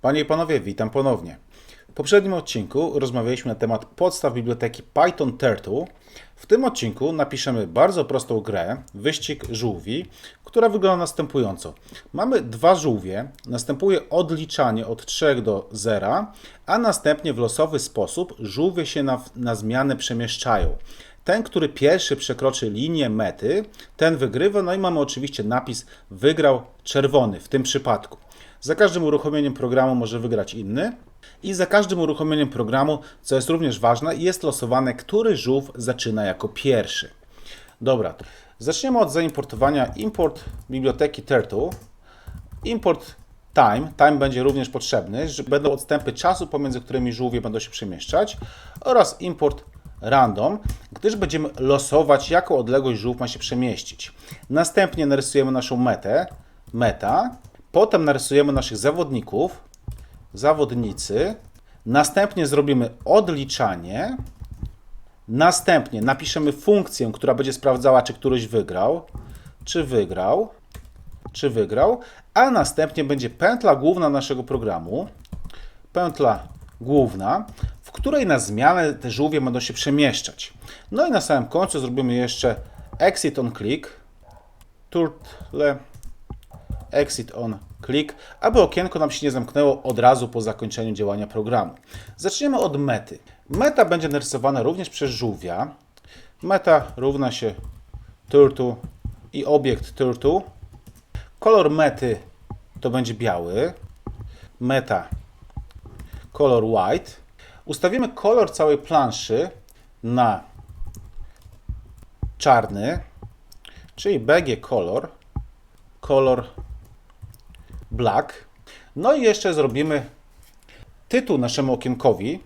Panie i panowie, witam ponownie. W poprzednim odcinku rozmawialiśmy na temat podstaw biblioteki Python Turtle. W tym odcinku napiszemy bardzo prostą grę, wyścig żółwi, która wygląda następująco. Mamy dwa żółwie, następuje odliczanie od 3 do 0, a następnie w losowy sposób żółwie się na, na zmianę przemieszczają. Ten, który pierwszy przekroczy linię mety, ten wygrywa. No i mamy oczywiście napis wygrał czerwony w tym przypadku. Za każdym uruchomieniem programu może wygrać inny. I za każdym uruchomieniem programu, co jest również ważne, jest losowane, który żółw zaczyna jako pierwszy. Dobra, zaczniemy od zaimportowania import biblioteki Turtle. Import time, time będzie również potrzebny, że będą odstępy czasu, pomiędzy którymi żółwie będą się przemieszczać oraz import random, gdyż będziemy losować, jaką odległość żółw ma się przemieścić. Następnie narysujemy naszą metę, meta, potem narysujemy naszych zawodników, zawodnicy, następnie zrobimy odliczanie, następnie napiszemy funkcję, która będzie sprawdzała, czy któryś wygrał, czy wygrał, czy wygrał, a następnie będzie pętla główna naszego programu, pętla główna, w której na zmianę te żółwie będą się przemieszczać. No i na samym końcu zrobimy jeszcze exit on click, turtle exit on click, aby okienko nam się nie zamknęło od razu po zakończeniu działania programu. Zaczniemy od mety. Meta będzie narysowana również przez żółwia. Meta równa się turtle i obiekt turtle. Kolor mety to będzie biały. Meta kolor white. Ustawimy kolor całej planszy na czarny, czyli BG kolor, kolor black. No i jeszcze zrobimy tytuł naszemu okienkowi,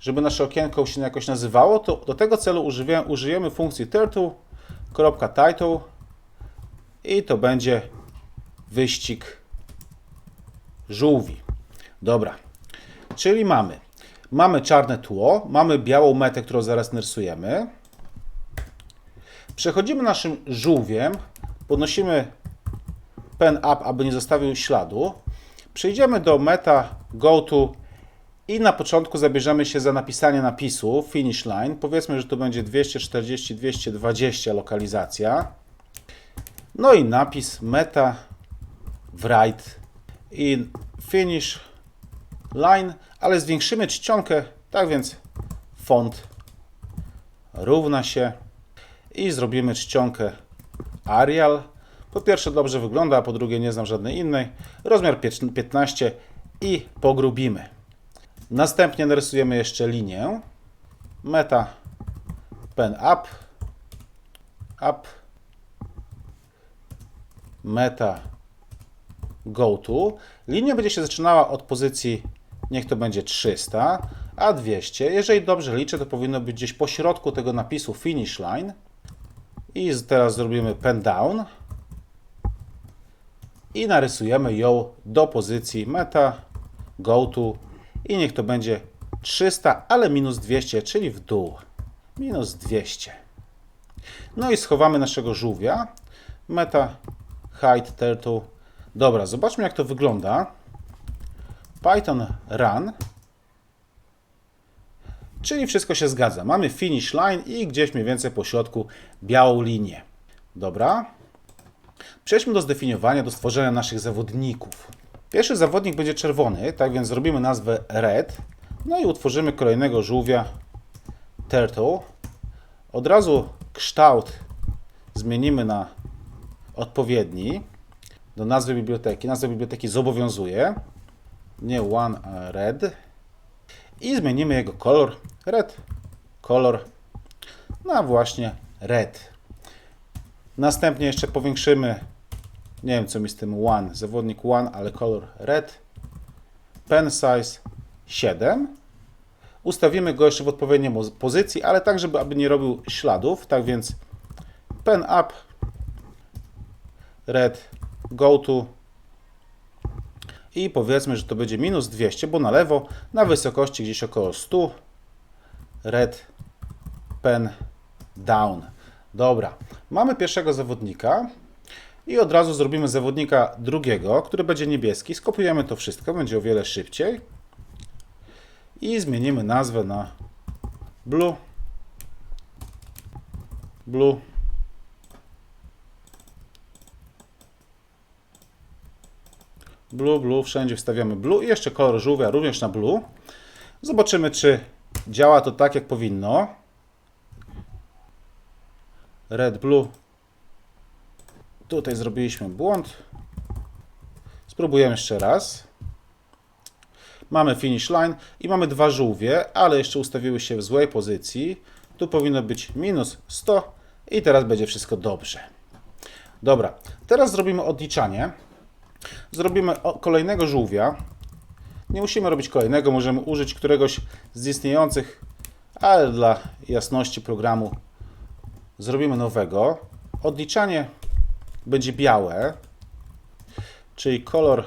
żeby nasze okienko się jakoś nazywało, to do tego celu użyjemy, użyjemy funkcji turtle.title i to będzie wyścig żółwi. Dobra, czyli mamy mamy czarne tło, mamy białą metę, którą zaraz narysujemy. Przechodzimy naszym żółwiem, podnosimy pen up, aby nie zostawił śladu. Przejdziemy do meta go to i na początku zabierzemy się za napisanie napisu finish line. Powiedzmy, że to będzie 240-220 lokalizacja. No i napis meta write i finish line, ale zwiększymy czcionkę, tak więc font równa się i zrobimy czcionkę Arial. Po pierwsze dobrze wygląda, a po drugie nie znam żadnej innej. Rozmiar 15 i pogrubimy. Następnie narysujemy jeszcze linię. Meta pen up. Up. Meta go to. Linia będzie się zaczynała od pozycji, niech to będzie 300, a 200. Jeżeli dobrze liczę, to powinno być gdzieś po środku tego napisu finish line. I teraz zrobimy pen down. I narysujemy ją do pozycji meta, go to i niech to będzie 300, ale minus 200, czyli w dół. Minus 200. No i schowamy naszego żółwia. Meta, height, turtle. Dobra, zobaczmy jak to wygląda. Python run. Czyli wszystko się zgadza. Mamy finish line i gdzieś mniej więcej po środku białą linię. Dobra. Przejdźmy do zdefiniowania, do stworzenia naszych zawodników. Pierwszy zawodnik będzie czerwony, tak więc zrobimy nazwę red. No i utworzymy kolejnego żółwia turtle. Od razu kształt zmienimy na odpowiedni do nazwy biblioteki. Nazwa biblioteki zobowiązuje. Nie one, red. I zmienimy jego kolor. Red. Kolor. No właśnie red. Następnie jeszcze powiększymy. Nie wiem co mi z tym one. Zawodnik one, ale kolor red. Pen size 7. Ustawimy go jeszcze w odpowiedniej pozycji, ale tak, żeby aby nie robił śladów. Tak więc pen up, red, go to i powiedzmy, że to będzie minus 200, bo na lewo, na wysokości gdzieś około 100, red, pen, down. Dobra, mamy pierwszego zawodnika I od razu zrobimy zawodnika drugiego, który będzie niebieski. Skopiujemy to wszystko, będzie o wiele szybciej. I zmienimy nazwę na blue. Blue. Blue, blue, wszędzie wstawiamy blue i jeszcze kolor żółwia również na blue. Zobaczymy, czy działa to tak, jak powinno. Red, blue. Tutaj zrobiliśmy błąd. Spróbujemy jeszcze raz. Mamy finish line i mamy dwa żółwie, ale jeszcze ustawiły się w złej pozycji. Tu powinno być minus 100 i teraz będzie wszystko dobrze. Dobra, teraz zrobimy odliczanie. Zrobimy kolejnego żółwia. Nie musimy robić kolejnego, możemy użyć któregoś z istniejących, ale dla jasności programu zrobimy nowego. Odliczanie będzie białe, czyli kolor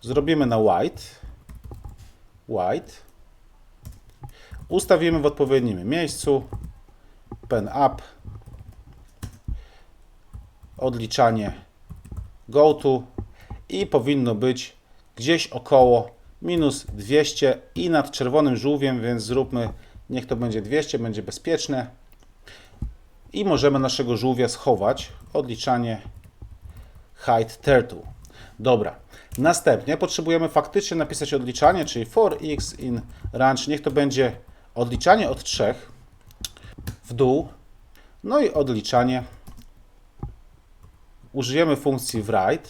zrobimy na white. White. Ustawimy w odpowiednim miejscu. Pen up. Odliczanie go to i powinno być gdzieś około minus 200 i nad czerwonym żółwiem, więc zróbmy, niech to będzie 200, będzie bezpieczne. I możemy naszego żółwia schować. Odliczanie height turtle. Dobra. Następnie potrzebujemy faktycznie napisać odliczanie, czyli for x in range. Niech to będzie odliczanie od 3 w dół. No i odliczanie użyjemy funkcji write,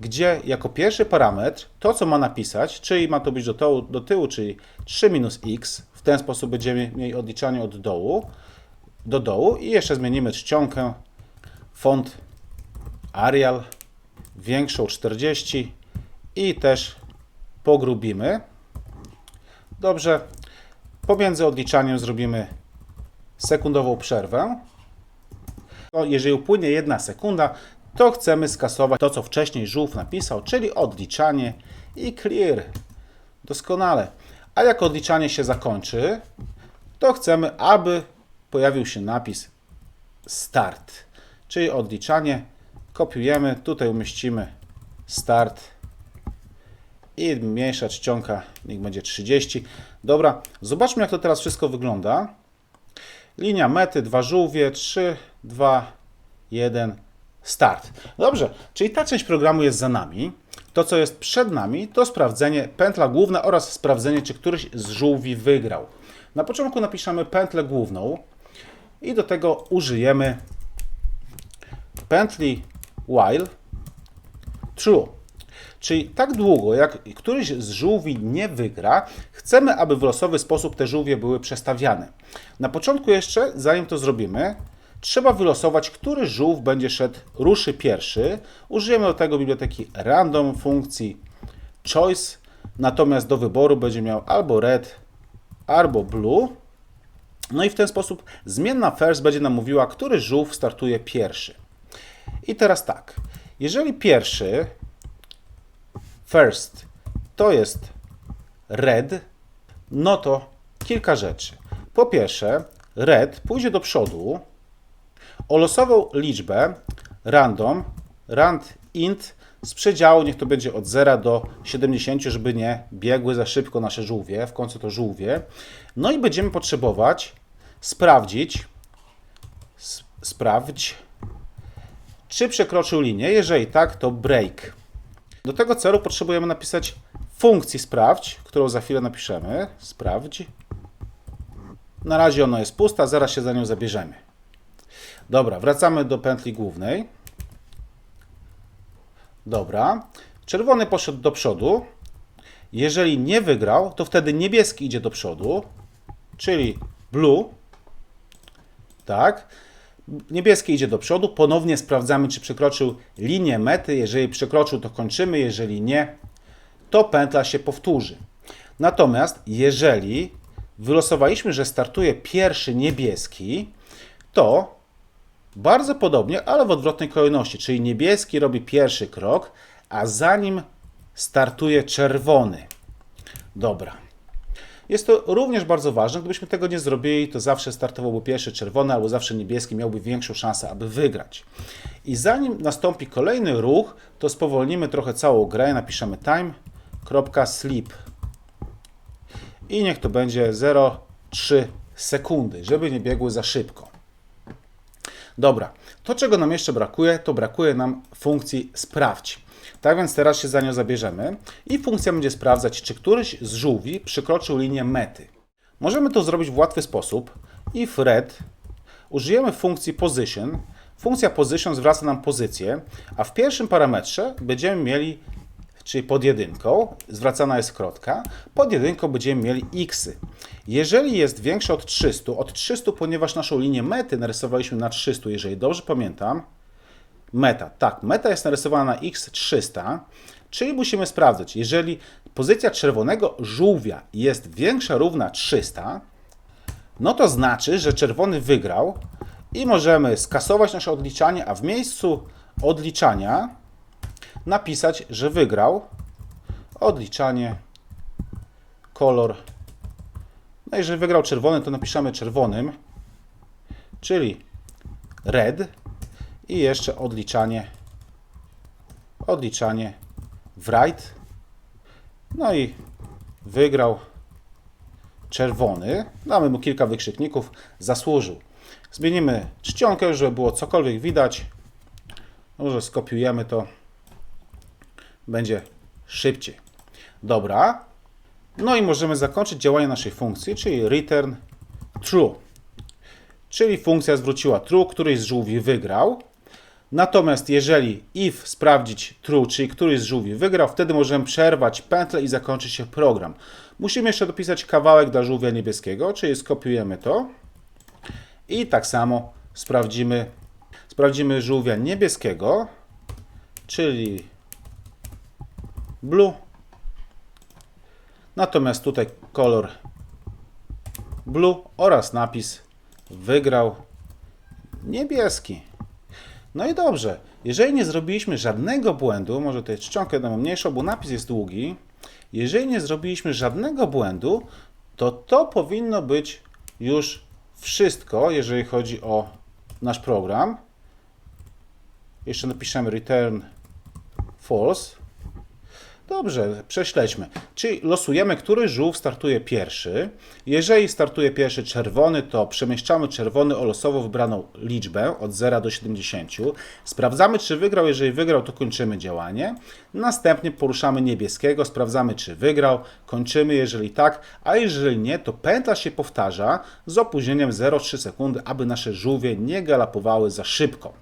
gdzie jako pierwszy parametr to, co ma napisać, czyli ma to być do, tyłu, do tyłu, czyli 3 minus x, w ten sposób będziemy mieli odliczanie od dołu do dołu i jeszcze zmienimy czcionkę, font Arial, większą 40 i też pogrubimy. Dobrze, pomiędzy odliczaniem zrobimy sekundową przerwę. Jeżeli upłynie jedna sekunda, to chcemy skasować to, co wcześniej żółw napisał, czyli odliczanie i clear. Doskonale. A jak odliczanie się zakończy, to chcemy, aby pojawił się napis start, czyli odliczanie. Kopiujemy, tutaj umieścimy start i mniejsza czcionka, niech będzie 30. Dobra, zobaczmy jak to teraz wszystko wygląda. Linia mety, dwa żółwie, 3, 2, 1, start. Dobrze, czyli ta część programu jest za nami. To, co jest przed nami, to sprawdzenie pętla główna oraz sprawdzenie, czy któryś z żółwi wygrał. Na początku napiszemy pętlę główną i do tego użyjemy pętli while true. Czyli tak długo, jak któryś z żółwi nie wygra, chcemy, aby w losowy sposób te żółwie były przestawiane. Na początku jeszcze, zanim to zrobimy, trzeba wylosować, który żółw będzie szedł, ruszy pierwszy. Użyjemy do tego biblioteki random funkcji choice, natomiast do wyboru będzie miał albo red, albo blue. No i w ten sposób zmienna first będzie nam mówiła, który żółw startuje pierwszy. I teraz tak, jeżeli pierwszy first to jest red, no to kilka rzeczy. Po pierwsze, red pójdzie do przodu o losową liczbę random, rand int z przedziału, niech to będzie od 0 do 70, żeby nie biegły za szybko nasze żółwie, w końcu to żółwie. No i będziemy potrzebować sprawdzić, sp- sprawdź, czy przekroczył linię. Jeżeli tak, to break. Do tego celu potrzebujemy napisać funkcji sprawdź, którą za chwilę napiszemy. Sprawdź. Na razie ona jest pusta, zaraz się za nią zabierzemy. Dobra, wracamy do pętli głównej. Dobra. Czerwony poszedł do przodu. Jeżeli nie wygrał, to wtedy niebieski idzie do przodu, czyli blue. Tak. Niebieski idzie do przodu. Ponownie sprawdzamy, czy przekroczył linię mety. Jeżeli przekroczył, to kończymy. Jeżeli nie, to pętla się powtórzy. Natomiast jeżeli wylosowaliśmy, że startuje pierwszy niebieski, to bardzo podobnie, ale w odwrotnej kolejności, czyli niebieski robi pierwszy krok, a za nim startuje czerwony. Dobra. Jest to również bardzo ważne. Gdybyśmy tego nie zrobili, to zawsze startowałby pierwszy czerwony albo zawsze niebieski, miałby większą szansę, aby wygrać. I zanim nastąpi kolejny ruch, to spowolnimy trochę całą grę. Napiszemy time.sleep i niech to będzie 0,3 sekundy, żeby nie biegły za szybko. Dobra, to czego nam jeszcze brakuje, to brakuje nam funkcji sprawdź. Tak więc teraz się za nią zabierzemy i funkcja będzie sprawdzać, czy któryś z żółwi przekroczył linię mety. Możemy to zrobić w łatwy sposób. If red użyjemy funkcji position. Funkcja position zwraca nam pozycję, a w pierwszym parametrze będziemy mieli, czyli pod jedynką, zwracana jest krotka, pod jedynką będziemy mieli xy. Jeżeli jest większe od 300, od 300, ponieważ naszą linię mety narysowaliśmy na 300, jeżeli dobrze pamiętam, meta. Tak, meta jest narysowana na x300, czyli musimy sprawdzać, jeżeli pozycja czerwonego żółwia jest większa równa 300, no to znaczy, że czerwony wygrał i możemy skasować nasze odliczanie, a w miejscu odliczania napisać, że wygrał odliczanie kolor. No i jeżeli wygrał czerwony, to napiszemy czerwonym, czyli red i jeszcze odliczanie odliczanie w right. No i wygrał czerwony. Damy mu kilka wykrzykników. Zasłużył. Zmienimy czcionkę, żeby było cokolwiek widać. Może skopiujemy to. Będzie szybciej. Dobra. No i możemy zakończyć działanie naszej funkcji, czyli return true. Czyli funkcja zwróciła true, któryś z żółwi wygrał. Natomiast jeżeli if sprawdzić true, czyli któryś z żółwi wygrał, wtedy możemy przerwać pętlę i zakończyć się program. Musimy jeszcze dopisać kawałek dla żółwia niebieskiego, czyli skopiujemy to i tak samo sprawdzimy, sprawdzimy żółwia niebieskiego, czyli blue. Natomiast tutaj kolor blue oraz napis wygrał niebieski. No i dobrze, jeżeli nie zrobiliśmy żadnego błędu, może tutaj czcionkę damy mniejszą, bo napis jest długi. Jeżeli nie zrobiliśmy żadnego błędu, to to powinno być już wszystko, jeżeli chodzi o nasz program. Jeszcze napiszemy return false. Dobrze, prześledźmy. Czyli losujemy, który żółw startuje pierwszy. Jeżeli startuje pierwszy czerwony, to przemieszczamy czerwony o losowo wybraną liczbę od 0 do 70. Sprawdzamy, czy wygrał. Jeżeli wygrał, to kończymy działanie. Następnie poruszamy niebieskiego, sprawdzamy, czy wygrał. Kończymy, jeżeli tak, a jeżeli nie, to pętla się powtarza z opóźnieniem 0,3 sekundy, aby nasze żółwie nie galopowały za szybko.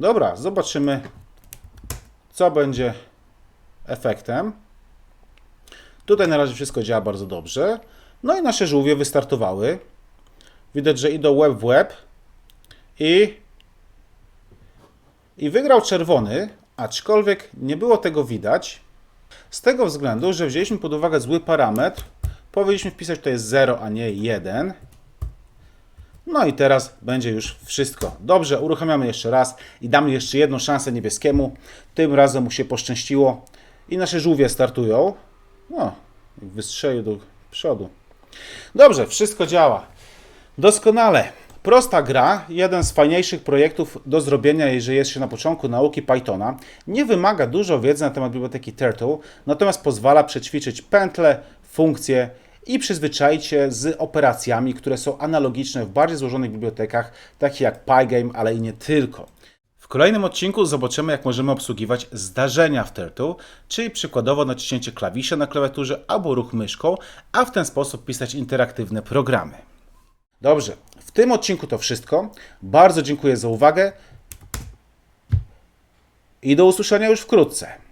Dobra, zobaczymy, co będzie efektem. Tutaj na razie wszystko działa bardzo dobrze. No i nasze żółwie wystartowały. Widać, że idą łeb w łeb. I, I wygrał czerwony, aczkolwiek nie było tego widać. Z tego względu, że wzięliśmy pod uwagę zły parametr. Powinniśmy wpisać tutaj 0, a nie 1. No i teraz będzie już wszystko. Dobrze, uruchamiamy jeszcze raz i damy jeszcze jedną szansę niebieskiemu. Tym razem mu się poszczęściło i nasze żółwie startują. No, wystrzelił do przodu. Dobrze, wszystko działa. Doskonale. Prosta gra, jeden z fajniejszych projektów do zrobienia, jeżeli jest się na początku nauki Pythona. Nie wymaga dużo wiedzy na temat biblioteki Turtle, natomiast pozwala przećwiczyć pętle, funkcje i przyzwyczaić się z operacjami, które są analogiczne w bardziej złożonych bibliotekach, takich jak Pygame, ale i nie tylko. Kolejnym odcinku zobaczymy, jak możemy obsługiwać zdarzenia w Turtle, czyli przykładowo naciśnięcie klawisza na klawiaturze albo ruch myszką, a w ten sposób pisać interaktywne programy. Dobrze, w tym odcinku to wszystko. Bardzo dziękuję za uwagę i do usłyszenia już wkrótce.